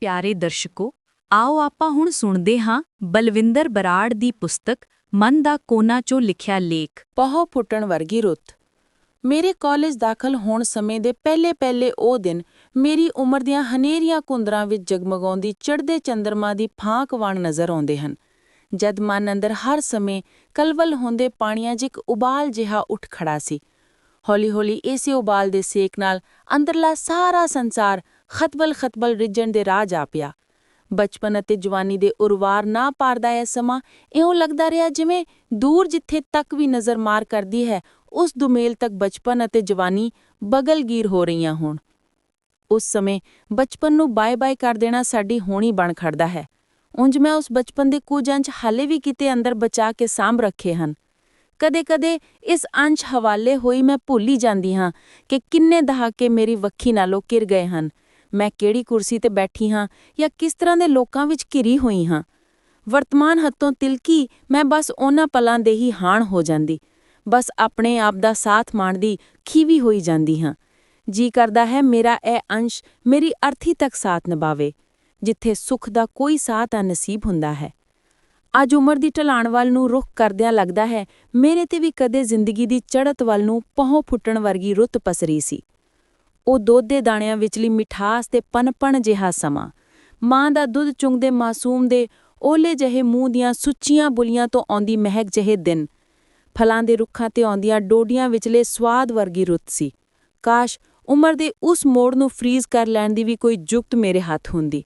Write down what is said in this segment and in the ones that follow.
ਪਿਆਰੇ ਦਰਸ਼ਕੋ, ਆਓ ਆਪਾਂ ਹੁਣ ਸੁਣਦੇ ਹਾਂ ਬਲਵਿੰਦਰ ਬਰਾੜ ਦੀ ਪੁਸਤਕ ਮਨ ਦਾ ਕੋਨਾ ਚੋਂ ਲਿਖਿਆ ਲੇਖ। ਪਹੋ ਫੁੱਟਣ ਵਰਗੀ ਰੁੱਤ। ਮੇਰੇ ਕਾਲਜ ਦਾਖਲ ਹੋਣ ਸਮੇਂ ਦੇ ਪਹਿਲੇ-ਪਹਿਲੇ ਉਹ ਦਿਨ ਮੇਰੀ ਉਮਰ ਦੀਆਂ ਹਨੇਰੀਆਂ ਕੁੰਦਰਾਂ ਵਿੱਚ ਜਗਮਗਾਉਂਦੀ ਚੜ੍ਹਦੇ ਚੰਦਰਮਾ ਦੀ ਫਾਂਕ ਵਾਂਗ ਨਜ਼ਰ ਆਉਂਦੇ ਹਨ। ਜਦ ਮਨ ਅੰਦਰ ਹਰ ਸਮੇਂ ਕਲਵਲ ਹੁੰਦੇ ਪਾਣੀਆਂ 'ਚ ਇੱਕ ਉਬਾਲ ਜਿਹਾ ਉੱਠ ਖੜਾ ਸੀ। ਹੌਲੀ-ਹੌਲੀ ਇਸੇ ਉਬਾਲ ਦੇ ਸੇਕ ਨਾਲ ਅੰਦਰਲਾ ਸਾਰਾ ਸੰਸਾਰ ਖਤਬਲ-ਖਤਬਲ ਰਿੱਝਣ ਦੇ ਰਾਹ ਜਾ ਪਿਆ। ਬਚਪਨ ਅਤੇ ਜਵਾਨੀ ਦੇ ਉਰਵਾਰ ਨਾ ਪਾਰਦਾ ਇਹ ਸਮਾਂ ਇਉਂ ਲੱਗਦਾ ਰਿਹਾ ਜਿਵੇਂ ਦੂਰ ਜਿੱਥੇ ਤੱਕ ਵੀ ਨਜ਼ਰ ਮਾਰ ਕਰਦੀ ਹੈ, ਉਸ ਦੁਮੇਲ ਤੱਕ ਬਚਪਨ ਅਤੇ ਜਵਾਨੀ ਬਗਲਗੀਰ ਹੋ ਰਹੀਆਂ ਹੋਣ। ਉਸ ਸਮੇਂ ਬਚਪਨ ਨੂੰ ਬਾਏ-ਬਾਏ ਕਰ ਦੇਣਾ ਸਾਡੀ ਹੋਣੀ ਬਣ ਖੜਦਾ ਹੈ। ਉਂਝ ਮੈਂ ਉਸ ਬਚਪਨ ਦੇ ਕੁਝ ਅੰਸ਼ ਹਾਲੇ ਵੀ ਕਿਤੇ ਅੰਦਰ ਬਚਾ ਕੇ ਸਾਂਭ ਰੱਖੇ ਹਨ। ਕਦੇ-ਕਦੇ ਇਸ ਅੰਸ਼ ਹਵਾਲੇ ਹੋਈ ਮੈਂ ਭੁੱਲ ਹੀ ਜਾਂਦੀ ਹਾਂ ਕਿ ਕਿੰਨੇ ਦਹਾਕੇ ਮੇਰੀ ਵੱਖੀ ਨਾਲੋਂ ਕਿਰ ਗਏ ਹਨ। ਮੈਂ ਕਿਹੜੀ ਕੁਰਸੀ ਤੇ ਬੈਠੀ ਹਾਂ ਜਾਂ ਕਿਸ ਤਰ੍ਹਾਂ ਦੇ ਲੋਕਾਂ ਵਿੱਚ ਘਿਰੀ ਹੋਈ ਹਾਂ। ਵਰਤਮਾਨ ਹੱਥੋਂ ਤਿਲਕੀ ਮੈਂ ਬਸ ਉਹਨਾਂ ਪਲਾਂ ਦੇ ਹੀ ਹਾਣ ਹੋ ਜਾਂਦੀ। ਬਸ ਆਪਣੇ ਆਪ ਦਾ ਸਾਥ ਮਾਣਦੀ, ਖੀਵੀ ਹੋਈ ਜਾਂਦੀ ਹਾਂ। ਜੀ ਕਰਦਾ ਹੈ ਮੇਰਾ ਇਹ ਅੰਸ਼ ਮੇਰੀ ਅਰਥੀ ਤੱਕ ਸਾਥ ਨਿਭਾਵੇ, ਜਿੱਥੇ ਸੁੱਖ ਦਾ ਕੋਈ ਸਾਥ ਆ ਨਸੀਬ ਹੁੰਦਾ ਹੈ। ਅੱਜ ਉਮਰ ਦੀ ਢਲਾਣ ਵੱਲ ਨੂੰ ਰੁਖ ਕਰਦਿਆਂ ਲੱਗਦਾ ਹੈ, ਮੇਰੇ ਤੇ ਵੀ ਕਦੇ ਜ਼ਿੰਦਗੀ ਦੀ ਚੜ੍ਹਤ ਵੱਲ ਨੂੰ ਪਹੁੰ ਫੁੱਟਣ ਵਰਗੀ ਰੁੱਤ ਪਸਰੀ ਸੀ। ਉਹ ਦੁੱਧ ਦੇ ਦਾਣਿਆਂ ਵਿਚਲੀ ਮਿਠਾਸ ਤੇ ਪਨਪਣ ਜਿਹਾ ਸਮਾਂ। ਮਾਂ ਦਾ ਦੁੱਧ ਚੁੰਗਦੇ ਮਾਸੂਮ ਦੇ ਓਲੇ ਜਿਹੇ ਮੂੰਹ ਦੀਆਂ ਸੁੱਚੀਆਂ ਬੁਲੀਆਂ ਤੋਂ ਆਉਂਦੀ ਮਹਿਕ ਜਿਹੇ ਦਿਨ। ਫਲਾਂ ਦੇ ਰੁੱਖਾਂ ਤੇ ਆਉਂਦੀਆਂ ਡੋਡੀਆਂ ਵਿਚਲੇ ਸਵਾਦ ਵਰਗੀ ਰੁੱਤ ਸੀ। ਕਾਸ਼ ਉਮਰ ਦੇ ਉਸ ਮੋੜ ਨੂੰ ਫਰੀਜ਼ ਕਰ ਲੈਣ ਦੀ ਵੀ ਕੋਈ ਜੁਗਤ ਮੇਰੇ ਹੱਥ ਹੁੰਦੀ।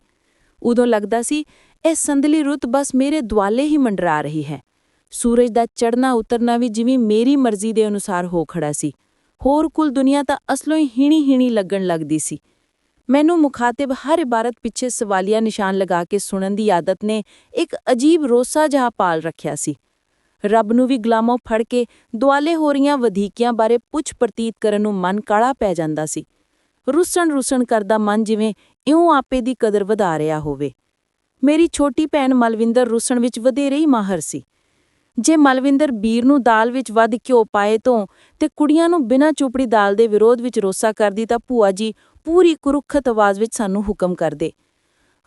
ਉਦੋਂ ਲੱਗਦਾ ਸੀ, ਇਹ ਸੰਦਲੀ ਰੁੱਤ ਬਸ ਮੇਰੇ ਦੁਆਲੇ ਹੀ ਮੰਡਰਾ ਰਹੀ ਹੈ। ਸੂਰਜ ਦਾ ਚੜ੍ਹਨਾ ਉਤਰਨਾ ਵੀ ਜਿਵੇਂ ਮੇਰੀ ਮਰਜ਼ੀ ਦੇ ਅਨੁਸਾਰ ਹੋ ਖੜਾ ਸੀ। ਹੋਰ ਕੁਲ ਦੁਨੀਆ ਤਾਂ ਅਸਲੋਂ ਹੀ ਹੀਣੀ ਹੀਣੀ ਲੱਗਣ ਲੱਗਦੀ ਸੀ। ਮੈਨੂੰ ਮੁਖਾਤਿਬ ਹਰ ਇਬਾਰਤ ਪਿੱਛੇ ਸਵਾਲੀਆ ਨਿਸ਼ਾਨ ਲਗਾ ਕੇ ਸੁਣਨ ਦੀ ਆਦਤ ਨੇ ਇੱਕ ਅਜੀਬ ਰੋਸਾ ਜਹਾ ਪਾਲ ਰੱਖਿਆ ਸੀ। ਰੱਬ ਨੂੰ ਵੀ ਗੁਲਾਮੋਂ ਫੜ ਕੇ ਦੁਆਲੇ ਹੋ ਰਹੀਆਂ ਵਧੀਕੀਆਂ ਬਾਰੇ ਪੁੱਛ ਪ੍ਰਤੀਤ ਕਰਨ ਨੂੰ ਮਨ ਕਾਲਾ ਪੈ ਜਾਂਦਾ ਸੀ। ਰੁੱਸਣ ਰੁੱਸਣ ਕਰਦਾ ਮਨ ਜਿਵੇਂ ਇਉਂ ਆਪੇ ਦੀ ਕਦਰ ਵਧਾ ਰਿਹਾ ਹੋਵੇ। ਮੇਰੀ ਛੋਟੀ ਭੈਣ ਮਲਵਿੰਦਰ ਰੁੱਸਣ ਵਿੱਚ ਵਧੇਰੇ ਹੀ ਮਾਹਰ ਸੀ। ਜੇ ਮਲਵਿੰਦਰ ਬੀਰ ਨੂੰ ਦਾਲ ਵਿੱਚ ਵੱਧ ਘਿਓ ਪਾਏ ਤੋਂ ਤੇ ਕੁੜੀਆਂ ਨੂੰ ਬਿਨਾਂ ਚੁਪੜੀ ਦਾਲ ਦੇ ਵਿਰੋਧ ਵਿੱਚ ਰੋਸਾ ਕਰਦੀ ਤਾਂ ਭੂਆ ਜੀ ਪੂਰੀ ਕੁਰੁੱਖਤ ਆਵਾਜ਼ ਵਿੱਚ ਸਾਨੂੰ ਹੁਕਮ ਕਰਦੇ।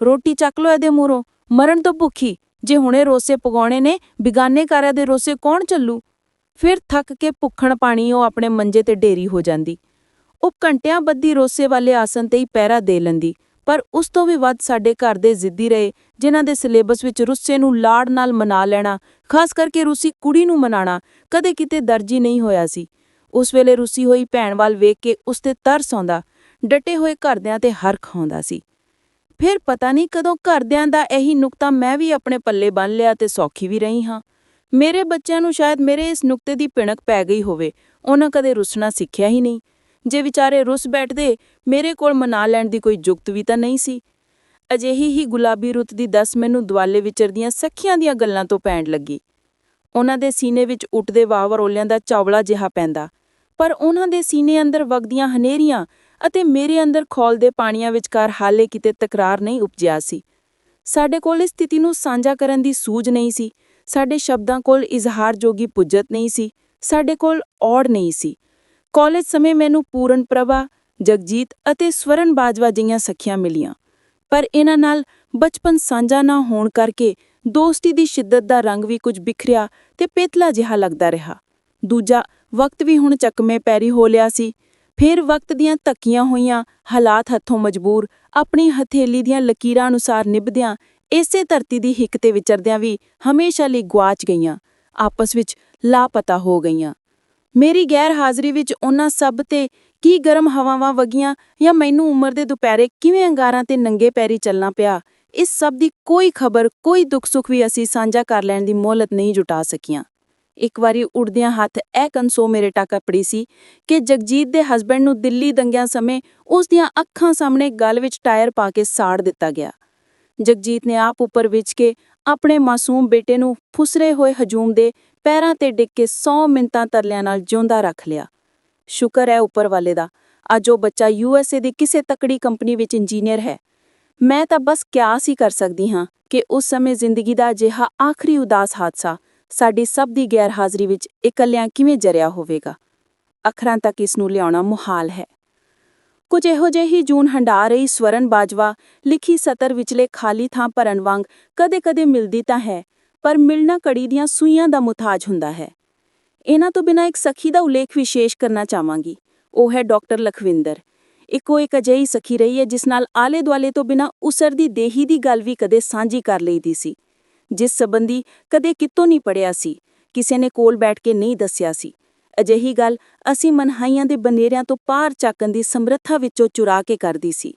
ਰੋਟੀ ਚੱਕ ਲੋ ਇਹਦੇ ਮੂਹਰੋਂ, ਮਰਨ ਤੋਂ ਭੁੱਖੀ, ਜੇ ਹੁਣੇ ਰੋਸੇ ਪਗਾਉਣੇ ਨੇ, ਬਿਗਾਨੇ ਕਾਰਿਆਂ ਦੇ ਰੋਸੇ ਕੌਣ ਚੱਲੂ? ਫਿਰ ਥੱਕ ਕੇ ਭੁੱਖਣ ਪਾਣੀ ਉਹ ਆਪਣੇ ਮੰਜੇ ਤੇ ਢੇਰੀ ਹੋ ਜਾਂਦੀ। ਉਹ ਘੰਟਿਆਂ ਬੱਧੀ ਰੋਸੇ ਵਾਲੇ ਆਸਨ ਤੇ ਹੀ ਪਹਿਰਾ ਦੇ ਲੈਂਦੀ। ਪਰ ਉਸ ਤੋਂ ਵੀ ਵੱਧ ਸਾਡੇ ਘਰ ਦੇ ਜ਼ਿੱਦੀ ਰਹੇ, ਜਿਨ੍ਹਾਂ ਦੇ ਸਿਲੇਬਸ ਵਿੱਚ ਰੁੱਸੇ ਨੂੰ ਲਾੜ ਨਾਲ ਮਨਾ ਲੈਣਾ, ਖਾਸ ਕਰਕੇ ਰੂਸੀ ਕੁੜੀ ਨੂੰ ਮਨਾਣਾ, ਕਦੇ ਕਿਤੇ ਦਰਜੀ ਨਹੀਂ ਹੋਇਆ ਸੀ। ਉਸ ਵੇਲੇ ਰੂਸੀ ਹੋਈ ਭੈਣ ਵੱਲ ਵੇਖ ਕੇ ਉਸ ਤੇ ਤਰਸ ਆਉਂਦਾ, ਡਟੇ ਹੋਏ ਘਰਦਿਆਂ ਤੇ ਹਰਖ ਆਉਂਦਾ ਸੀ। ਫਿਰ ਪਤਾ ਨਹੀਂ ਕਦੋਂ ਘਰਦਿਆਂ ਦਾ ਇਹੀ ਨੁਕਤਾ ਮੈਂ ਵੀ ਆਪਣੇ ਪੱਲੇ ਬੰਨ ਲਿਆ ਤੇ ਸੌਖੀ ਵੀ ਰਹੀ ਹਾਂ। ਮੇਰੇ ਬੱਚਿਆਂ ਨੂੰ ਸ਼ਾਇਦ ਮੇਰੇ ਇਸ ਨੁਕਤੇ ਦੀ ਪਿਣਕ ਪੈ ਗਈ ਹੋਵੇ, ਉਹਨਾਂ ਕਦੇ ਰੁੱਸਣਾ ਸਿੱਖਿਆ ਹੀ ਨਹੀਂ। ਜੇ ਵਿਚਾਰੇ ਰੁੱਸ ਬੈਠਦੇ, ਮੇਰੇ ਕੋਲ ਮਨਾ ਲੈਣ ਦੀ ਕੋਈ ਜੁਗਤ ਵੀ ਤਾਂ ਨਹੀਂ ਸੀ। ਅਜਿਹੀ ਹੀ ਗੁਲਾਬੀ ਰੁੱਤ ਦੀ ਦਸ ਮੈਨੂੰ ਦੁਆਲੇ ਵਿਚਰਦੀਆਂ ਸਖੀਆਂ ਦੀਆਂ ਗੱਲਾਂ ਤੋਂ ਪੈਣ ਲੱਗੀ। ਉਹਨਾਂ ਦੇ ਸੀਨੇ ਵਿੱਚ ਉੱਠਦੇ ਵਾਵਰੋਲਿਆਂ ਦਾ ਚੌਵਲਾ ਜਿਹਾ ਪੈਂਦਾ। ਪਰ ਉਹਨਾਂ ਦੇ ਸੀਨੇ ਅੰਦਰ ਵਗਦੀਆਂ ਹਨੇਰੀਆਂ ਅਤੇ ਮੇਰੇ ਅੰਦਰ ਖੌਲਦੇ ਪਾਣੀਆਂ ਵਿਚਕਾਰ ਹਾਲੇ ਕਿਤੇ ਤਕਰਾਰ ਨਹੀਂ ਉਪਜਿਆ ਸੀ। ਸਾਡੇ ਕੋਲ ਇਸ ਸਥਿਤੀ ਨੂੰ ਸਾਂਝਾ ਕਰਨ ਦੀ ਸੂਝ ਨਹੀਂ ਸੀ। ਸਾਡੇ ਸ਼ਬਦਾਂ ਕੋਲ ਇਜ਼ਹਾਰ ਜੋਗੀ ਪੁੱਜਤ ਨਹੀਂ ਸੀ। ਸਾਡੇ ਕੋਲ ਔੜ ਨਹੀਂ ਸੀ। ਕਾਲਜ ਸਮੇਂ ਮੈਨੂੰ ਪੂਰਨ ਪ੍ਰਭਾ, ਜਗਜੀਤ ਅਤੇ ਸਵਰਨ ਬਾਜਵਾ ਜਿਹੀਆਂ ਸਖੀਆਂ ਮਿਲੀਆਂ। ਪਰ ਇਹਨਾਂ ਨਾਲ ਬਚਪਨ ਸਾਂਝਾ ਨਾ ਹੋਣ ਕਰਕੇ ਦੋਸਤੀ ਦੀ ਸ਼ਿੱਦਤ ਦਾ ਰੰਗ ਵੀ ਕੁਝ ਬਿਖਰਿਆ ਤੇ ਪੇਤਲਾ ਜਿਹਾ ਲੱਗਦਾ ਰਿਹਾ। ਦੂਜਾ ਵਕਤ ਵੀ ਹੁਣ ਚੱਕਮੇ ਪੈਰੀ ਹੋ ਲਿਆ ਸੀ। ਫਿਰ ਵਕਤ ਦੀਆਂ ਧੱਕੀਆਂ ਹੋਈਆਂ, ਹਾਲਾਤ ਹੱਥੋਂ ਮਜਬੂਰ, ਆਪਣੀ ਹਥੇਲੀ ਦੀਆਂ ਲਕੀਰਾਂ ਅਨੁਸਾਰ ਨਿਭਦਿਆਂ, ਇਸੇ ਧਰਤੀ ਦੀ ਹਿੱਕ ਤੇ ਵਿਚਰਦਿਆਂ ਵੀ ਹਮੇਸ਼ਾ ਲਈ ਗਵਾਚ ਗਈਆਂ, ਆਪਸ ਵਿੱਚ ਲਾਪਤਾ ਹੋ ਗਈਆਂ। ਮੇਰੀ ਗੈਰ ਹਾਜ਼ਰੀ ਵਿੱਚ ਉਹਨਾਂ ਸਭ ਤੇ ਕੀ ਗਰਮ ਹਵਾਵਾਂ ਵਗੀਆਂ ਜਾਂ ਮੈਨੂੰ ਉਮਰ ਦੇ ਦੁਪਹਿਰੇ ਕਿਵੇਂ ਅੰਗਾਰਾਂ ਤੇ ਨੰਗੇ ਪੈਰੀ ਚੱਲਣਾ ਪਿਆ, ਇਸ ਸਭ ਦੀ ਕੋਈ ਖਬਰ, ਕੋਈ ਦੁੱਖ ਸੁੱਖ ਵੀ ਅਸੀਂ ਸਾਂਝਾ ਕਰ ਲੈਣ ਦੀ ਮੋਹਲਤ ਨਹੀਂ ਜੁਟਾ ਸਕੀਆਂ। ਇੱਕ ਵਾਰੀ ਉੜਦਿਆਂ ਹੱਥ ਇਹ ਕਨਸੋ ਮੇਰੇ ਟਾਕਾ ਪੜੀ ਸੀ ਕਿ ਜਗਜੀਤ ਦੇ ਹਸਬੰਡ ਨੂੰ ਦਿੱਲੀ ਦੰਗਿਆਂ ਸਮੇਂ ਉਸ ਦੀਆਂ ਅੱਖਾਂ ਸਾਹਮਣੇ ਗਲ ਵਿੱਚ ਟਾਇਰ ਪਾ ਕੇ ਸਾੜ ਦਿੱਤਾ ਗਿਆ। ਜਗਜੀਤ ਨੇ ਆਪ ਉੱਪਰ ਵਿਚ ਕੇ ਆਪਣੇ ਮਾਸੂਮ ਬੇਟੇ ਨੂੰ ਫੁਸਰੇ ਹੋਏ ਹਜੂਮ ਦੇ ਪੈਰਾਂ ਤੇ ਡਿੱਗ ਕੇ 100 ਮਿੰਟਾਂ ਤਰਲਿਆਂ ਨਾਲ ਜਿਉਂਦਾ ਰੱਖ ਲਿਆ। ਸ਼ੁਕਰ ਹੈ ਉੱਪਰ ਵਾਲੇ ਦਾ। ਅੱਜ ਉਹ ਬੱਚਾ ਯੂਐਸਏ ਦੀ ਕਿਸੇ ਤਕੜੀ ਕੰਪਨੀ ਵਿੱਚ ਇੰਜੀਨੀਅਰ ਹੈ। ਮੈਂ ਤਾਂ ਬਸ ਕਿਆਸ ਹੀ ਕਰ ਸਕਦੀ ਹਾਂ ਕਿ ਉਸ ਸਮੇਂ ਜ਼ਿੰਦਗੀ ਦਾ ਅਜਿਹਾ ਆਖਰੀ ਉਦਾਸ ਹਾਦਸਾ ਸਾਡੀ ਸਭ ਦੀ ਗੈਰ ਹਾਜ਼ਰੀ ਵਿੱਚ ਇਕੱਲਿਆਂ ਕਿਵੇਂ ਜਰਿਆ ਹੋਵੇਗਾ? ਅੱਖਰਾਂ ਤੱਕ ਇਸ ਨੂੰ ਲਿਆਉਣਾ ਮੁਹਾਲ ਹੈ। ਕੁਝ ਇਹੋ ਜਿਹੀ ਜੂਨ ਹੰਡਾ ਰਹੀ ਸਵਰਨ ਬਾਜਵਾ ਲਿਖੀ ਸਤਰ ਵਿਚਲੇ ਖਾਲੀ ਥਾਂ ਭਰਨ ਵਾਂਗ ਕਦੇ-ਕਦੇ ਮਿਲਦੀ ਤਾਂ ਹੈ। ਪਰ ਮਿਲਣਾ ਕੜੀ ਦੀਆਂ ਸੂਈਆਂ ਦਾ ਮੁਤਾਜ ਹੁੰਦਾ ਹੈ। ਇਹਨਾਂ ਤੋਂ ਬਿਨਾਂ ਇੱਕ ਸਖੀ ਦਾ ਉਲੇਖ ਵਿਸ਼ੇਸ਼ ਕਰਨਾ ਚਾਹਾਂਗੀ। ਉਹ ਹੈ ਡਾਕਟਰ ਲਖਵਿੰਦਰ। ਇੱਕੋ ਇੱਕ ਅਜਿਹੀ ਸਖੀ ਰਹੀ ਹੈ ਜਿਸ ਨਾਲ ਆਲੇ ਦੁਆਲੇ ਤੋਂ ਬਿਨਾਂ ਉਸਰਦੀ ਦੇਹੀ ਦੀ ਗੱਲ ਵੀ ਕਦੇ ਸਾਂਝੀ ਕਰ ਲਈਦੀ ਸੀ। ਜਿਸ ਸੰਬੰਧੀ ਕਦੇ ਕਿਤੋਂ ਨਹੀਂ ਪੜਿਆ ਸੀ। ਕਿਸੇ ਨੇ ਕੋਲ ਬੈਠ ਕੇ ਨਹੀਂ ਦੱਸਿਆ ਸੀ। ਅਜਿਹੀ ਗੱਲ ਅਸੀਂ ਮਨਹਾਈਆਂ ਦੇ ਬਨੇਰਿਆਂ ਤੋਂ ਪਾਰ ਚੱਕਣ ਦੀ ਸਮਰੱਥਾ ਵਿੱਚੋਂ ਚੁਰਾ ਕੇ ਕਰਦੀ ਸੀ।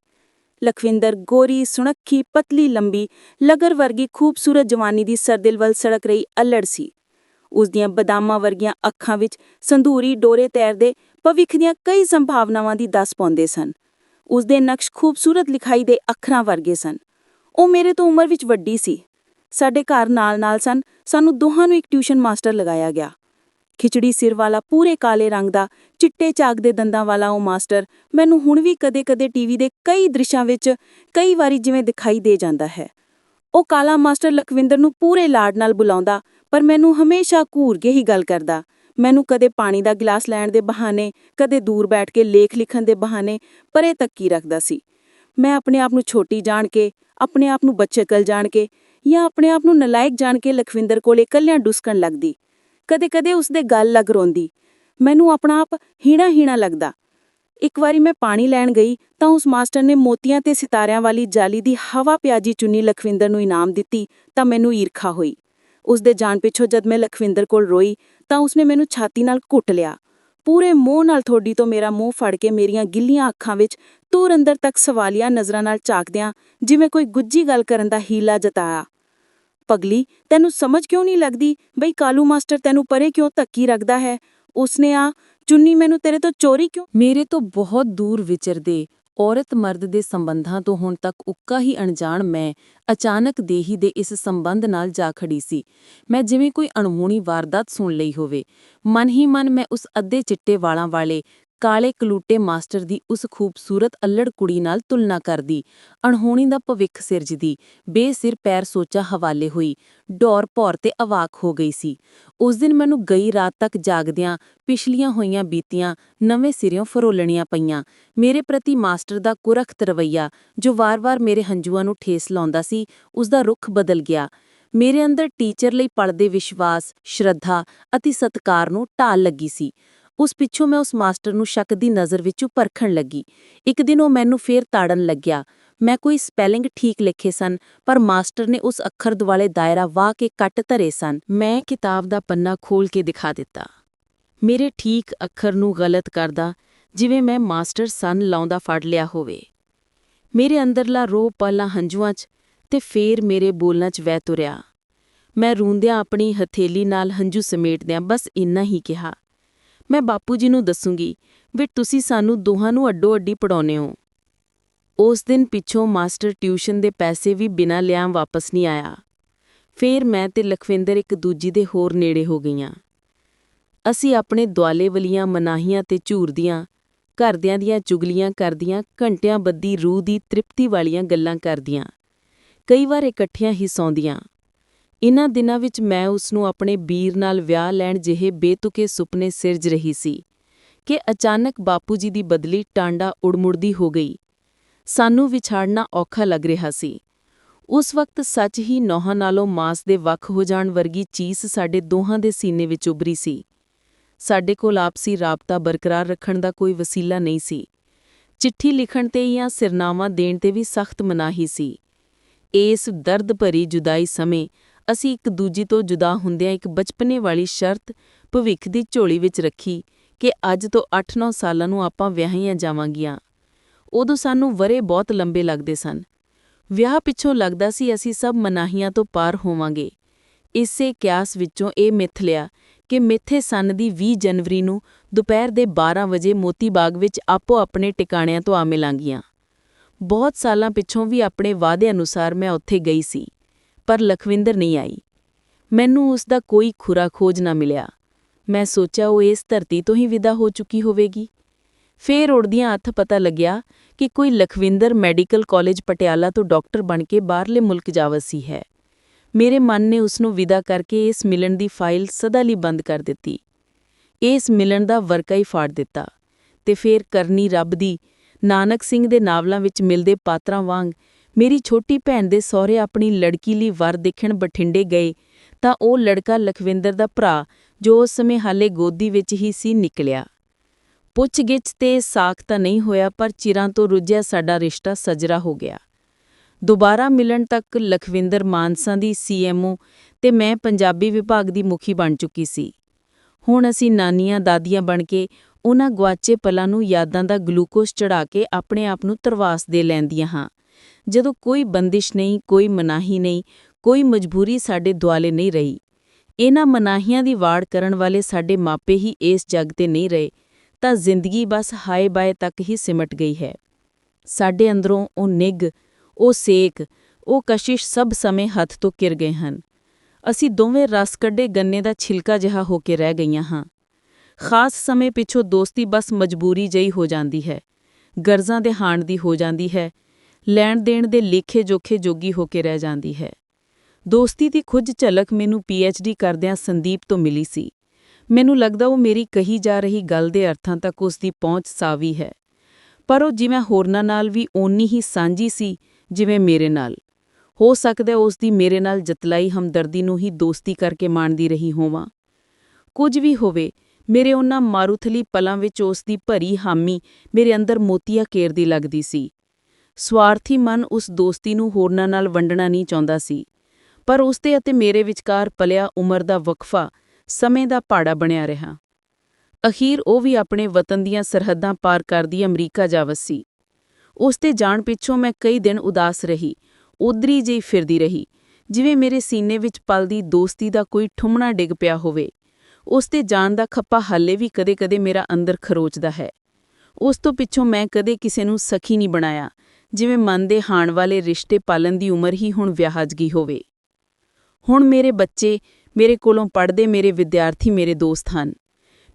ਲਖਵਿੰਦਰ ਗੋਰੀ ਸੁਣੱਖੀ, ਪਤਲੀ, ਲੰਬੀ, ਲਗਰ ਵਰਗੀ ਖੂਬਸੂਰਤ ਜਵਾਨੀ ਦੀ ਸਰਦਿਲ ਵੱਲ ਸੜਕ ਰਹੀ ਅਲੜ ਸੀ। ਉਸ ਦੀਆਂ ਬਦਾਮਾਂ ਵਰਗੀਆਂ ਅੱਖਾਂ ਵਿੱਚ ਸੰਧੂਰੀ ਡੋਰੇ ਤੈਰਦੇ ਭਵਿੱਖ ਦੀਆਂ ਕਈ ਸੰਭਾਵਨਾਵਾਂ ਦੀ ਦੱਸ ਪਾਉਂਦੇ ਸਨ। ਉਸ ਦੇ ਨਕਸ਼ ਖੂਬਸੂਰਤ ਲਿਖਾਈ ਦੇ ਅੱਖਰਾਂ ਵਰਗੇ ਸਨ। ਉਹ ਮੇਰੇ ਤੋਂ ਉਮਰ ਵਿੱਚ ਵੱਡੀ ਸੀ। ਸਾਡੇ ਘਰ ਨਾਲ-ਨਾਲ ਸਨ। ਸਾਨੂੰ ਦੋਹਾਂ ਨੂੰ ਇੱਕ ਟਿਊਸ਼ਨ ਮਾਸਟਰ ਲਗਾਇਆ ਗਿਆ। ਖਿਚੜੀ ਸਿਰ ਵਾਲਾ ਪੂਰੇ ਕਾਲੇ ਰੰਗ ਦਾ, ਚਿੱਟੇ ਚਾਕ ਦੇ ਦੰਦਾਂ ਵਾਲਾ ਉਹ ਮਾਸਟਰ, ਮੈਨੂੰ ਹੁਣ ਵੀ ਕਦੇ-ਕਦੇ ਟੀਵੀ ਦੇ ਕਈ ਦ੍ਰਿਸ਼ਾਂ ਵਿੱਚ ਕਈ ਵਾਰੀ ਜਿਵੇਂ ਦਿਖਾਈ ਦੇ ਜਾਂਦਾ ਹੈ। ਉਹ ਕਾਲਾ ਮਾਸਟਰ ਲਖਵਿੰਦਰ ਨੂੰ ਪੂਰੇ ਲਾਡ ਨਾਲ ਬੁਲਾਉਂਦਾ, ਪਰ ਮੈਨੂੰ ਹਮੇਸ਼ਾ ਘੂਰ ਕੇ ਹੀ ਗੱਲ ਕਰਦਾ। ਮੈਨੂੰ ਕਦੇ ਪਾਣੀ ਦਾ ਗਲਾਸ ਲੈਣ ਦੇ ਬਹਾਨੇ, ਕਦੇ ਦੂਰ ਬੈਠ ਕੇ ਲੇਖ ਲਿਖਣ ਦੇ ਬਹਾਨੇ, ਪਰੇ ਤੱਕੀ ਰੱਖਦਾ ਸੀ। ਮੈਂ ਆਪਣੇ ਆਪ ਨੂੰ ਛੋਟੀ ਜਾਣ ਕੇ, ਆਪਣੇ ਆਪ ਨੂੰ ਬੱਚੇ ਬੱਚੇਕਲ ਜਾਣ ਕੇ ਜਾਂ ਆਪਣੇ ਆਪ ਨੂੰ ਨਲਾਇਕ ਜਾਣ ਕੇ ਲਖਵਿੰਦਰ ਕੋਲੇ ਇਕੱਲਿਆਂ ਡੁਸਕਣ ਲੱਗਦੀ। ਕਦੇ-ਕਦੇ ਉਸਦੇ ਗੱਲ ਲੱਗ ਰੋਂਦੀ। ਮੈਨੂੰ ਆਪਣਾ ਆਪ ਹੀਣਾ ਹੀਣਾ ਲੱਗਦਾ। ਇੱਕ ਵਾਰੀ ਮੈਂ ਪਾਣੀ ਲੈਣ ਗਈ ਤਾਂ ਉਸ ਮਾਸਟਰ ਨੇ ਮੋਤੀਆਂ ਤੇ ਸਿਤਾਰਿਆਂ ਵਾਲੀ ਜਾਲੀ ਦੀ ਹਵਾ ਪਿਆਜੀ ਚੁੰਨੀ ਲਖਵਿੰਦਰ ਨੂੰ ਇਨਾਮ ਦਿੱਤੀ ਤਾਂ ਮੈਨੂੰ ਈਰਖਾ ਹੋਈ। ਉਸ ਦੇ ਜਾਣ ਪਿੱਛੋਂ ਜਦ ਮੈਂ ਲਖਵਿੰਦਰ ਕੋਲ ਰੋਈ ਤਾਂ ਉਸਨੇ ਮੈਨੂੰ ਛਾਤੀ ਨਾਲ ਘੁੱਟ ਲਿਆ। ਪੂਰੇ ਮੂੰਹ ਨਾਲ ਥੋੜੀ ਤੋਂ ਮੇਰਾ ਮੂੰਹ ਫੜ ਕੇ ਮੇਰੀਆਂ ਗਿੱਲੀਆਂ ਅੱਖਾਂ ਵਿੱਚ ਤੂਰ ਅੰਦਰ ਤੱਕ ਸਵਾਲੀਆਂ ਨਜ਼ਰਾਂ ਨਾਲ ਝਾਕਦਿਆਂ ਜਿਵੇਂ ਕੋਈ ਗੁੱਜੀ ਗੱਲ ਕਰਨ ਦਾ ਹੀਲਾ ਜਤਾਇਆ। ਪਗਲੀ, ਤੈਨੂੰ ਸਮਝ ਕਿਉਂ ਨਹੀਂ ਲੱਗਦੀ? ਬਈ ਕਾਲੂ ਮਾਸਟਰ ਤੈਨੂੰ ਪਰੇ ਕਿਉਂ ਧੱਕੀ ਰੱਖਦਾ ਹੈ? ਉਸਨੇ ਆ, ਚੁੰਨੀ ਮੈਨੂੰ ਤੇਰੇ ਤੋਂ ਚੋਰੀ ਕਿਉਂ? ਮੇਰੇ ਤੋਂ ਬਹੁਤ ਦੂਰ ਵਿਚਰਦੇ ਔਰਤ ਮਰਦ ਦੇ ਸੰਬੰਧਾਂ ਤੋਂ ਹੁਣ ਤੱਕ ਉੱਕਾ ਹੀ ਅਣਜਾਣ ਮੈਂ ਅਚਾਨਕ ਦੇਹੀ ਦੇ ਇਸ ਸੰਬੰਧ ਨਾਲ ਜਾ ਖੜੀ ਸੀ। ਮੈਂ ਜਿਵੇਂ ਕੋਈ ਅਣਮੋਣੀ ਵਾਰਦਾਤ ਸੁਣ ਲਈ ਹੋਵੇ। ਮਨ ਹੀ ਮਨ ਮੈਂ ਉਸ ਅੱਧੇ ਚਿੱਟੇ ਵਾਲਾਂ ਵਾਲੇ ਕਾਲੇ ਕਲੂਟੇ ਮਾਸਟਰ ਦੀ ਉਸ ਖੂਬਸੂਰਤ ਅਲੜ ਕੁੜੀ ਨਾਲ ਤੁਲਨਾ ਕਰਦੀ। ਅਣਹੋਣੀ ਦਾ ਭਵਿੱਖ ਸਿਰਜਦੀ। ਬੇਸਿਰ ਪੈਰ ਸੋਚਾ ਹਵਾਲੇ ਹੋਈ। ਡੌਰ ਭੌਰ ਤੇ ਅਵਾਕ ਹੋ ਗਈ ਸੀ। ਉਸ ਦਿਨ ਮੈਨੂੰ ਗਈ ਰਾਤ ਤੱਕ ਜਾਗਦਿਆਂ ਪਿਛਲੀਆਂ ਹੋਈਆਂ ਬੀਤੀਆਂ ਨਵੇਂ ਸਿਰਿਓਂ ਫਰੋਲਣੀਆਂ ਪਈਆਂ। ਮੇਰੇ ਪ੍ਰਤੀ ਮਾਸਟਰ ਦਾ ਕੁਰਖਤ ਰਵਈਆ, ਜੋ ਵਾਰ-ਵਾਰ ਮੇਰੇ ਹੰਝੂਆਂ ਨੂੰ ਠੇਸ ਲਾਉਂਦਾ ਸੀ, ਉਸ ਦਾ ਰੁਖ ਬਦਲ ਗਿਆ। ਮੇਰੇ ਅੰਦਰ ਟੀਚਰ ਲਈ ਪੜਦੇ ਵਿਸ਼ਵਾਸ, ਸ਼ਰਧਾ ਅਤੇ ਸਤਕਾਰ ਨੂੰ ਢਾਲ ਲੱਗੀ ਸੀ। ਉਸ ਪਿੱਛੋਂ ਮੈਂ ਉਸ ਮਾਸਟਰ ਨੂੰ ਸ਼ੱਕ ਦੀ ਨਜ਼ਰ ਵਿੱਚੋਂ ਪਰਖਣ ਲੱਗੀ। ਇੱਕ ਦਿਨ ਉਹ ਮੈਨੂੰ ਫੇਰ ਤਾੜਨ ਲੱਗਿਆ। ਮੈਂ ਕੋਈ ਸਪੈਲਿੰਗ ਠੀਕ ਲਿਖੇ ਸਨ, ਪਰ ਮਾਸਟਰ ਨੇ ਉਸ ਅੱਖਰ ਦੁਆਲੇ ਦਾਇਰਾ ਵਾਹ ਕੇ ਕੱਟ ਧਰੇ ਸਨ। ਮੈਂ ਕਿਤਾਬ ਦਾ ਪੰਨਾ ਖੋਲ ਕੇ ਦਿਖਾ ਦਿੱਤਾ। ਮੇਰੇ ਠੀਕ ਅੱਖਰ ਨੂੰ ਗਲਤ ਕਰਦਾ, ਜਿਵੇਂ ਮੈਂ ਮਾਸਟਰ ਸਨ ਲਾਉਂਦਾ ਫੜ ਲਿਆ ਹੋਵੇ। ਮੇਰੇ ਅੰਦਰਲਾ ਰੋਹ ਪਹਿਲਾਂ ਹੰਝੂਆਂ 'ਚ ਤੇ ਫੇਰ ਮੇਰੇ ਬੋਲਾਂ 'ਚ ਵਹਿ ਤੁਰਿਆ। ਮੈਂ ਰੂੰਦਿਆਂ ਆਪਣੀ ਹਥੇਲੀ ਨਾਲ ਹੰਝੂ ਸਮੇਟਦਿਆਂ ਬਸ ਇੰਨਾ ਹੀ ਕਿਹਾ। ਮੈਂ ਬਾਪੂ ਜੀ ਨੂੰ ਦੱਸੂਗੀ, ਵੀ ਤੁਸੀਂ ਸਾਨੂੰ ਦੋਹਾਂ ਨੂੰ ਅੱਡੋ ਅੱਡੀ ਪੜਾਉਨੇ ਹੋ। ਉਸ ਦਿਨ ਪਿੱਛੋਂ ਮਾਸਟਰ ਟਿਊਸ਼ਨ ਦੇ ਪੈਸੇ ਵੀ ਬਿਨਾਂ ਲਿਆਂ ਵਾਪਸ ਨਹੀਂ ਆਇਆ। ਫੇਰ ਮੈਂ ਤੇ ਲਖਵਿੰਦਰ ਇੱਕ ਦੂਜੀ ਦੇ ਹੋਰ ਨੇੜੇ ਹੋ ਗਈਆਂ। ਅਸੀਂ ਆਪਣੇ ਦੁਆਲੇ ਵਲੀਆਂ ਮਨਾਹੀਆਂ ਤੇ ਝੂਰਦੀਆਂ ਘਰਦਿਆਂ ਦੀਆਂ ਚੁਗਲੀਆਂ ਕਰਦੀਆਂ, ਘੰਟਿਆਂ ਬੱਦੀ ਰੂਹ ਦੀ ਤ੍ਰਿਪਤੀ ਵਾਲੀਆਂ ਗੱਲਾਂ ਕਰਦੀਆਂ। ਕਈ ਵਾਰ ਇਕੱਠੀਆਂ ਹੀ ਸੌਂਦੀਆਂ। ਇਨ੍ਹਾਂ ਦਿਨਾਂ ਵਿੱਚ ਮੈਂ ਉਸ ਨੂੰ ਆਪਣੇ ਵੀਰ ਨਾਲ ਵਿਆਹ ਲੈਣ ਜਿਹੇ ਬੇਤੁਕੇ ਸੁਪਨੇ ਸਿਰਜ ਰਹੀ ਸੀ ਕਿ ਅਚਾਨਕ ਬਾਪੂ ਜੀ ਦੀ ਬਦਲੀ ਟਾਂਡਾ ਉੜਮੁੜਦੀ ਹੋ ਗਈ। ਸਾਨੂੰ ਵਿਛਾੜਨਾ ਔਖਾ ਲੱਗ ਰਿਹਾ ਸੀ। ਉਸ ਵਕਤ ਸੱਚ ਹੀ ਨੌਹਾਂ ਨਾਲੋਂ ਮਾਸ ਦੇ ਵੱਖ ਹੋ ਜਾਣ ਵਰਗੀ ਚੀਜ਼ ਸਾਡੇ ਦੋਹਾਂ ਦੇ ਸੀਨੇ ਵਿੱਚ ਉਭਰੀ ਸੀ। ਸਾਡੇ ਕੋਲ ਆਪਸੀ ਰਾਬਤਾ ਬਰਕਰਾਰ ਰੱਖਣ ਦਾ ਕੋਈ ਵਸੀਲਾ ਨਹੀਂ ਸੀ। ਚਿੱਠੀ ਲਿਖਣ ਤੇ ਜਾਂ ਸਿਰਨਾਮਾ ਦੇਣ ਤੇ ਵੀ ਸਖਤ ਮਨਾਹੀ ਸੀ। ਇਸ ਦਰਦ ਭਰੀ ਜੁਦਾਈ ਸਮੇਂ ਅਸੀਂ ਇੱਕ ਦੂਜੀ ਤੋਂ ਜੁਦਾ ਹੁੰਦਿਆਂ ਇੱਕ ਬਚਪਨੇ ਵਾਲੀ ਸ਼ਰਤ ਭਵਿੱਖ ਦੀ ਝੋਲੀ ਵਿੱਚ ਰੱਖੀ ਕਿ ਅੱਜ ਤੋਂ 8-9 ਸਾਲਾਂ ਨੂੰ ਆਪਾਂ ਵਿਆਹੀਆਂ ਜਾਵਾਂਗੀਆਂ। ਉਦੋਂ ਸਾਨੂੰ ਵਰੇ ਬਹੁਤ ਲੰਬੇ ਲੱਗਦੇ ਸਨ। ਵਿਆਹ ਪਿੱਛੋਂ ਲੱਗਦਾ ਸੀ ਅਸੀਂ ਸਭ ਮਨਾਹੀਆਂ ਤੋਂ ਪਾਰ ਹੋਵਾਂਗੇ। ਇਸੇ ਕਿਆਸ ਵਿੱਚੋਂ ਇਹ ਮਿੱਥ ਲਿਆ ਕਿ ਮਿੱਥੇ ਸੰਨ ਦੀ 20 ਜਨਵਰੀ ਨੂੰ ਦੁਪਹਿਰ ਦੇ 12 ਵਜੇ ਮੋਤੀ ਬਾਗ ਵਿੱਚ ਆਪੋ ਆਪਣੇ ਟਿਕਾਣਿਆਂ ਤੋਂ ਆ ਮਿਲਾਂਗੀਆਂ। ਬਹੁਤ ਸਾਲਾਂ ਪਿੱਛੋਂ ਵੀ ਆਪਣੇ ਵਾਅਦੇ ਅਨੁਸਾਰ ਮੈਂ ਉੱਥੇ ਗਈ ਸੀ। ਪਰ ਲਖਵਿੰਦਰ ਨਹੀਂ ਆਈ। ਮੈਨੂੰ ਉਸ ਦਾ ਕੋਈ ਖੁਰਾ ਖੋਜ ਨਾ ਮਿਲਿਆ। ਮੈਂ ਸੋਚਿਆ ਉਹ ਇਸ ਧਰਤੀ ਤੋਂ ਹੀ ਵਿਦਾ ਹੋ ਚੁੱਕੀ ਹੋਵੇਗੀ। ਫੇਰ ਉੜਦੀਆਂ ਹੱਥ ਪਤਾ ਲੱਗਿਆ ਕਿ ਕੋਈ ਲਖਵਿੰਦਰ ਮੈਡੀਕਲ ਕਾਲਜ ਪਟਿਆਲਾ ਤੋਂ ਡਾਕਟਰ ਬਣ ਕੇ ਬਾਹਰਲੇ ਮੁਲਕ ਜਾ ਵਸੀ ਹੈ। ਮੇਰੇ ਮਨ ਨੇ ਉਸ ਨੂੰ ਵਿਦਾ ਕਰਕੇ ਇਸ ਮਿਲਣ ਦੀ ਫਾਈਲ ਸਦਾ ਲਈ ਬੰਦ ਕਰ ਦਿੱਤੀ। ਇਸ ਮਿਲਣ ਦਾ ਵਰਕਾ ਹੀ ਫਾੜ ਦਿੱਤਾ ਤੇ ਫੇਰ ਕਰਨੀ ਰੱਬ ਦੀ, ਨਾਨਕ ਸਿੰਘ ਦੇ ਨਾਵਲਾਂ ਵਿੱਚ ਮਿਲਦੇ ਪਾਤਰਾਂ ਵਾਂਗ ਮੇਰੀ ਛੋਟੀ ਭੈਣ ਦੇ ਸਹੁਰੇ ਆਪਣੀ ਲੜਕੀ ਲਈ ਵਰ ਦੇਖਣ ਬਠਿੰਡੇ ਗਏ ਤਾਂ ਉਹ ਲੜਕਾ ਲਖਵਿੰਦਰ ਦਾ ਭਰਾ, ਜੋ ਉਸ ਸਮੇਂ ਹਾਲੇ ਗੋਦੀ ਵਿੱਚ ਹੀ ਸੀ, ਨਿਕਲਿਆ। ਪੁੱਛਗਿੱਛ ਤੇ ਸਾਖ ਤਾਂ ਨਹੀਂ ਹੋਇਆ, ਪਰ ਚਿਰਾਂ ਤੋਂ ਰੁੱਝਿਆ ਸਾਡਾ ਰਿਸ਼ਤਾ ਸਜਰਾ ਹੋ ਗਿਆ। ਦੁਬਾਰਾ ਮਿਲਣ ਤੱਕ ਲਖਵਿੰਦਰ ਮਾਨਸਾ ਦੀ ਸੀਐਮਓ ਤੇ ਮੈਂ ਪੰਜਾਬੀ ਵਿਭਾਗ ਦੀ ਮੁਖੀ ਬਣ ਚੁੱਕੀ ਸੀ। ਹੁਣ ਅਸੀਂ ਨਾਨੀਆਂ, ਦਾਦੀਆਂ ਬਣ ਕੇ ਉਹਨਾਂ ਗਵਾਚੇ ਪਲਾਂ ਨੂੰ ਯਾਦਾਂ ਦਾ ਗਲੂਕੋਸ ਚੜਾ ਕੇ ਆਪਣੇ ਆਪ ਨੂੰ ਤਰਵਾਸ ਦੇ ਲੈਂਦੀਆਂ ਹਾਂ। ਜਦੋਂ ਕੋਈ ਬੰਦਿਸ਼ ਨਹੀਂ, ਕੋਈ ਮਨਾਹੀ ਨਹੀਂ, ਕੋਈ ਮਜਬੂਰੀ ਸਾਡੇ ਦੁਆਲੇ ਨਹੀਂ ਰਹੀ। ਇਹਨਾਂ ਮਨਾਹੀਆਂ ਦੀ ਵਾੜ ਕਰਨ ਵਾਲੇ ਸਾਡੇ ਮਾਪੇ ਹੀ ਇਸ ਜੱਗ ਤੇ ਨਹੀਂ ਰਹੇ, ਤਾਂ ਜ਼ਿੰਦਗੀ ਬਸ ਹਾਏ ਬਾਏ ਤੱਕ ਹੀ ਸਿਮਟ ਗਈ ਹੈ। ਸਾਡੇ ਅੰਦਰੋਂ ਉਹ ਨਿੱਘ, ਉਹ ਸੇਕ, ਉਹ ਕਸ਼ਿਸ਼ ਸਭ ਸਮੇਂ ਹੱਥ ਤੋਂ ਕਿਰ ਗਏ ਹਨ। ਅਸੀਂ ਦੋਵੇਂ ਰਸ ਕੱਢੇ ਗੰਨੇ ਦਾ ਛਿਲਕਾ ਜਿਹਾ ਹੋ ਕੇ ਰਹਿ ਗਈਆਂ ਹਾਂ। ਖਾਸ ਸਮੇਂ ਪਿੱਛੋਂ ਦੋਸਤੀ ਬਸ ਮਜਬੂਰੀ ਜਈ ਹੋ ਜਾਂਦੀ ਹੈ। ਗਰਜ਼ਾਂ ਦੇ ਹਾਣ ਦੀ ਹੋ ਜਾਂਦੀ ਹੈ। ਲੈਣ ਦੇਣ ਦੇ ਲੇਖੇ ਜੋਖੇ ਜੋਗੀ ਹੋ ਕੇ ਰਹਿ ਜਾਂਦੀ ਹੈ। ਦੋਸਤੀ ਦੀ ਖੁੱਜ ਝਲਕ ਮੈਨੂੰ ਡੀ ਕਰਦਿਆਂ ਸੰਦੀਪ ਤੋਂ ਮਿਲੀ ਸੀ। ਮੈਨੂੰ ਲੱਗਦਾ ਉਹ ਮੇਰੀ ਕਹੀ ਜਾ ਰਹੀ ਗੱਲ ਦੇ ਅਰਥਾਂ ਤੱਕ ਉਸ ਦੀ ਪਹੁੰਚ ਸਾਵੀ ਹੈ। ਪਰ ਉਹ ਜਿਵੇਂ ਹੋਰਨਾਂ ਨਾਲ ਵੀ ਓਨੀ ਹੀ ਸਾਂਝੀ ਸੀ, ਜਿਵੇਂ ਮੇਰੇ ਨਾਲ। ਹੋ ਸਕਦਾ ਹੈ ਉਸ ਦੀ ਮੇਰੇ ਨਾਲ ਜਤਲਾਈ ਹਮਦਰਦੀ ਨੂੰ ਹੀ ਦੋਸਤੀ ਕਰਕੇ ਮਾਣਦੀ ਰਹੀ ਹੋਵਾਂ। ਕੁਝ ਵੀ ਹੋਵੇ, ਮੇਰੇ ਉਹਨਾਂ ਮਾਰੂਥਲੀ ਪਲਾਂ ਵਿੱਚ ਉਸ ਦੀ ਭਰੀ ਹਾਮੀ ਮੇਰੇ ਅੰਦਰ ਮੋਤੀਆ ਕੇਰਦੀ ਲੱਗਦੀ ਸੀ। ਸਵਾਰਥੀ ਮਨ ਉਸ ਦੋਸਤੀ ਨੂੰ ਹੋਰਨਾਂ ਨਾਲ ਵੰਡਣਾ ਨਹੀਂ ਚਾਹੁੰਦਾ ਸੀ। ਪਰ ਉਸ ਦੇ ਅਤੇ ਮੇਰੇ ਵਿਚਕਾਰ ਪਲਿਆ ਉਮਰ ਦਾ ਵਕਫਾ ਸਮੇਂ ਦਾ ਪਾੜਾ ਬਣਿਆ ਰਿਹਾ। ਅਖੀਰ ਉਹ ਵੀ ਆਪਣੇ ਵਤਨ ਦੀਆਂ ਸਰਹੱਦਾਂ ਪਾਰ ਕਰਦੀ ਅਮਰੀਕਾ ਜਾ ਵਸੀ ਉਸ ਤੇ ਜਾਣ ਪਿੱਛੋਂ ਮੈਂ ਕਈ ਦਿਨ ਉਦਾਸ ਰਹੀ ਉਦਰੀ ਜਿਹੀ ਫਿਰਦੀ ਰਹੀ, ਜਿਵੇਂ ਮੇਰੇ ਸੀਨੇ ਵਿੱਚ ਪਲਦੀ ਦੋਸਤੀ ਦਾ ਕੋਈ ਠੁੰਮਣਾ ਡਿੱਗ ਪਿਆ ਹੋਵੇ। ਉਸ ਤੇ ਜਾਣ ਦਾ ਖੱਪਾ ਹਾਲੇ ਵੀ ਕਦੇ-ਕਦੇ ਮੇਰਾ ਅੰਦਰ ਖਰੋਚਦਾ ਹੈ। ਉਸ ਤੋਂ ਪਿੱਛੋਂ ਮੈਂ ਕਦੇ ਕਿਸੇ ਨੂੰ ਸਖੀ ਨਹੀਂ ਬਣਾਇਆ ਜਿਵੇਂ ਮਨ ਦੇ ਹਾਣ ਵਾਲੇ ਰਿਸ਼ਤੇ ਪਾਲਣ ਦੀ ਉਮਰ ਹੀ ਹੁਣ ਵਿਆਹਜਗੀ ਹੋਵੇ। ਹੁਣ ਮੇਰੇ ਬੱਚੇ ਮੇਰੇ ਕੋਲੋਂ ਪੜ੍ਹਦੇ ਮੇਰੇ ਵਿਦਿਆਰਥੀ ਮੇਰੇ ਦੋਸਤ ਹਨ।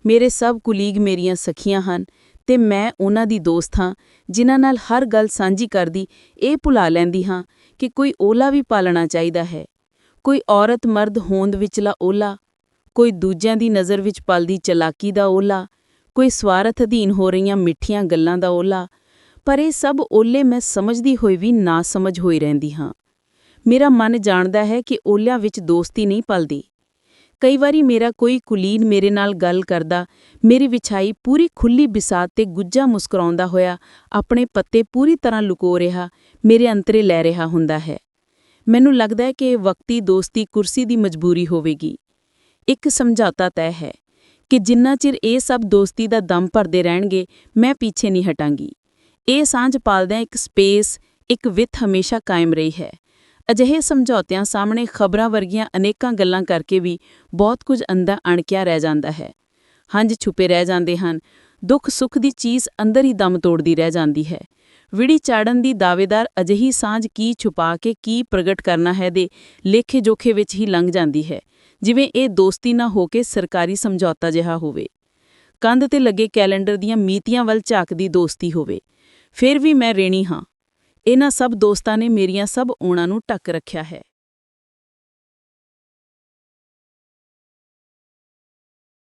ਮੇਰੇ ਸਭ ਕੁਲੀਗ ਮੇਰੀਆਂ ਸਖੀਆਂ ਹਨ ਤੇ ਮੈਂ ਉਹਨਾਂ ਦੀ ਦੋਸਤ ਹਾਂ, ਜਿਨ੍ਹਾਂ ਨਾਲ ਹਰ ਗੱਲ ਸਾਂਝੀ ਕਰਦੀ, ਇਹ ਭੁਲਾ ਲੈਂਦੀ ਹਾਂ ਕਿ ਕੋਈ ਓਲਾ ਵੀ ਪਾਲਣਾ ਚਾਹੀਦਾ ਹੈ। ਕੋਈ ਔਰਤ ਮਰਦ ਹੋਂਦ ਵਿਚਲਾ ਓਲਾ, ਕੋਈ ਦੂਜਿਆਂ ਦੀ ਨਜ਼ਰ ਵਿੱਚ ਪਲਦੀ ਚਲਾਕੀ ਦਾ ਓਲਾ, ਕੋਈ ਸਵਾਰਥ ਅਧੀਨ ਹੋ ਰਹੀਆਂ ਮਿੱਠੀਆਂ ਗੱਲਾਂ ਦਾ ਓਲਾ ਪਰ ਇਹ ਸਭ ਓਲੇ ਮੈਂ ਸਮਝਦੀ ਹੋਈ ਵੀ ਨਾ ਸਮਝ ਹੋਈ ਰਹਿੰਦੀ ਹਾਂ। ਮੇਰਾ ਮਨ ਜਾਣਦਾ ਹੈ ਕਿ ਓਲਿਆਂ ਵਿੱਚ ਦੋਸਤੀ ਨਹੀਂ ਪਲਦੀ। ਕਈ ਵਾਰੀ ਮੇਰਾ ਕੋਈ ਕੁਲੀਨ ਮੇਰੇ ਨਾਲ ਗੱਲ ਕਰਦਾ, ਮੇਰੀ ਵਿਛਾਈ ਪੂਰੀ ਖੁੱਲੀ ਬਿਸਾਤ ਤੇ ਗੁੱਜਾ ਮੁਸਕਰਾਉਂਦਾ ਹੋਇਆ, ਆਪਣੇ ਪੱਤੇ ਪੂਰੀ ਤਰ੍ਹਾਂ ਲੁਕੋ ਰਿਹਾ, ਮੇਰੇ ਅੰਤਰੇ ਲੈ ਰਿਹਾ ਹੁੰਦਾ ਹੈ। ਮੈਨੂੰ ਲੱਗਦਾ ਹੈ ਕਿ ਵਕਤੀ ਦੋਸਤੀ ਕੁਰਸੀ ਦੀ ਮਜਬੂਰੀ ਹੋਵੇਗੀ। ਇੱਕ ਸਮਝੌਤਾ ਤੈਅ ਹੈ ਕਿ ਜਿੰਨਾ ਚਿਰ ਇਹ ਸਭ ਦੋਸਤੀ ਦਾ ਦਮ ਭਰਦੇ ਰਹਿਣਗੇ, ਮੈਂ ਪਿੱਛੇ ਨਹੀਂ ਹਟਾਂਗੀ। ਇਹ ਸਾਂਝ ਪਾਲਦਿਆਂ ਇੱਕ ਸਪੇਸ, ਇੱਕ ਵਿੱਥ ਹਮੇਸ਼ਾ ਕਾਇਮ ਰਹੀ ਹੈ। ਅਜਿਹੇ ਸਮਝੌਤਿਆਂ ਸਾਹਮਣੇ ਖਬਰਾਂ ਵਰਗੀਆਂ ਅਨੇਕਾਂ ਗੱਲਾਂ ਕਰਕੇ ਵੀ ਬਹੁਤ ਕੁਝ ਅੰਦਰ ਅਣਕਿਆ ਰਹਿ ਜਾਂਦਾ ਹੈ। ਹੰਝ ਛੁਪੇ ਰਹਿ ਜਾਂਦੇ ਹਨ, ਦੁੱਖ ਸੁੱਖ ਦੀ ਚੀਜ਼ ਅੰਦਰ ਹੀ ਦਮ ਤੋੜਦੀ ਰਹਿ ਜਾਂਦੀ ਹੈ। ਵਿੜੀ ਚਾੜਨ ਦੀ ਦਾਅਵੇਦਾਰ ਅਜਿਹੀ ਸਾਂਝ ਕੀ ਛੁਪਾ ਕੇ ਕੀ ਪ੍ਰਗਟ ਕਰਨਾ ਹੈ ਦੇ ਲੇਖੇ ਜੋਖੇ ਵਿੱਚ ਹੀ ਲੰਘ ਜਾਂਦੀ ਹੈ, ਜਿਵੇਂ ਇਹ ਦੋਸਤੀ ਨਾ ਹੋ ਕੇ ਸਰਕਾਰੀ ਸਮਝੌਤਾ ਜਿਹਾ ਹੋਵੇ। ਕੰਧ ਤੇ ਲੱਗੇ ਕੈਲੰਡਰ ਦੀਆਂ ਮੀਤੀਆਂ ਵੱਲ ਝਾਕਦੀ ਦੋਸਤੀ ਹੋਵੇ। ਫਿਰ ਵੀ ਮੈਂ ਰੇਣੀ ਹਾਂ। ਇਹਨਾਂ ਸਭ ਦੋਸਤਾਂ ਨੇ ਮੇਰੀਆਂ ਸਭ ਓਣਾਂ ਨੂੰ ਟੱਕ ਰੱਖਿਆ ਹੈ।